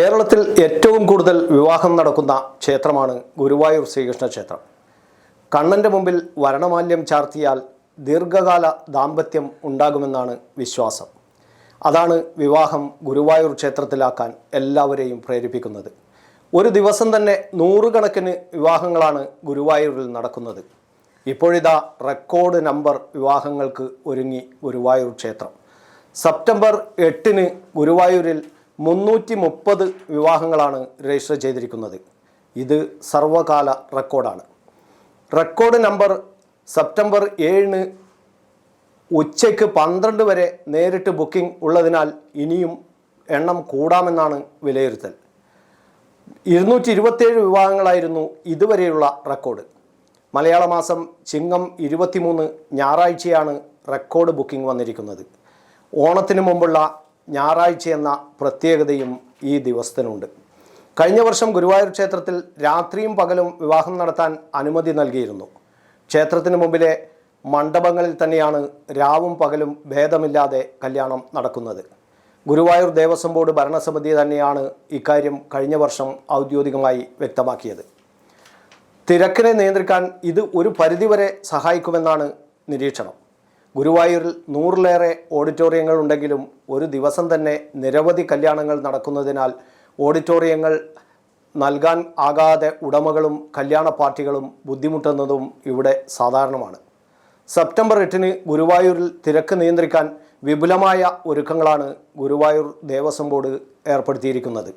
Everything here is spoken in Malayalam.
കേരളത്തിൽ ഏറ്റവും കൂടുതൽ വിവാഹം നടക്കുന്ന ക്ഷേത്രമാണ് ഗുരുവായൂർ ശ്രീകൃഷ്ണ ക്ഷേത്രം. കണ്ണന്റെ മുമ്പിൽ വരണമാല്യം ചാർത്തിയാൽ ദീർഘകാല ദാമ്പത്യം ഉണ്ടാകുമെന്നാണ് വിശ്വാസം. അതാണ് വിവാഹം ഗുരുവായൂർ ക്ഷേത്രത്തിലാക്കാൻ എല്ലാവരെയും പ്രേരിപ്പിക്കുന്നത്. ഒരു ദിവസം തന്നെ നൂറുകണക്കിന് വിവാഹങ്ങളാണ് ഗുരുവായൂരിൽ നടക്കുന്നത്. ഇപ്പോഴിതാ റെക്കോർഡ് നമ്പർ വിവാഹങ്ങൾക്ക് ഒരുങ്ങി ഗുരുവായൂർ ക്ഷേത്രം. സെപ്റ്റംബർ എട്ടിന് ഗുരുവായൂരിൽ മുന്നൂറ്റി മുപ്പത് വിവാഹങ്ങളാണ് രജിസ്റ്റർ ചെയ്തിരിക്കുന്നത്. ഇത് സർവകാല റെക്കോർഡാണ്. റെക്കോർഡ് നമ്പർ സെപ്റ്റംബർ ഏഴിന് ഉച്ചയ്ക്ക് പന്ത്രണ്ട് വരെ നേരിട്ട് ബുക്കിംഗ് ഉള്ളതിനാൽ ഇനിയും എണ്ണം കൂടാമെന്നാണ് വിലയിരുത്തൽ. ഇരുന്നൂറ്റി ഇരുപത്തേഴ് വിവാഹങ്ങളായിരുന്നു ഇതുവരെയുള്ള റെക്കോർഡ്. മലയാള മാസം ചിങ്ങം ഇരുപത്തിമൂന്ന് ഞായറാഴ്ചയാണ് റെക്കോർഡ് ബുക്കിംഗ് വന്നിരിക്കുന്നത്. ഓണത്തിന് മുമ്പുള്ള ഞായറാഴ്ച എന്ന പ്രത്യേകതയും ഈ ദിവസത്തിനുണ്ട്. കഴിഞ്ഞ വർഷം ഗുരുവായൂർ ക്ഷേത്രത്തിൽ രാത്രിയും പകലും വിവാഹം നടത്താൻ അനുമതി നൽകിയിരുന്നു. ക്ഷേത്രത്തിന് മുമ്പിലെ മണ്ഡപങ്ങളിൽ തന്നെയാണ് രാവും പകലും ഭേദമില്ലാതെ കല്യാണം നടക്കുന്നത്. ഗുരുവായൂർ ദേവസ്വം ബോർഡ് ഭരണസമിതി തന്നെയാണ് ഇക്കാര്യം കഴിഞ്ഞ വർഷം ഔദ്യോഗികമായി വ്യക്തമാക്കിയത്. തിരക്കിനെ നിയന്ത്രിക്കാൻ ഇത് ഒരു പരിധിവരെ സഹായിക്കുമെന്നാണ് നിരീക്ഷണം. ഗുരുവായൂരിൽ നൂറിലേറെ ഓഡിറ്റോറിയങ്ങൾ ഉണ്ടെങ്കിലും ഒരു ദിവസം തന്നെ നിരവധി കല്യാണങ്ങൾ നടക്കുന്നതിനാൽ ഓഡിറ്റോറിയങ്ങൾ നൽകാൻ ആകാതെ ഉടമകളും കല്യാണ പാർട്ടികളും ബുദ്ധിമുട്ടുന്നതും ഇവിടെ സാധാരണമാണ്. സെപ്റ്റംബർ എട്ടിന് ഗുരുവായൂരിൽ തിരക്ക് നിയന്ത്രിക്കാൻ വിപുലമായ ഒരുക്കങ്ങളാണ് ഗുരുവായൂർ ദേവസ്വം ബോർഡ് ഏർപ്പെടുത്തിയിരിക്കുന്നത്.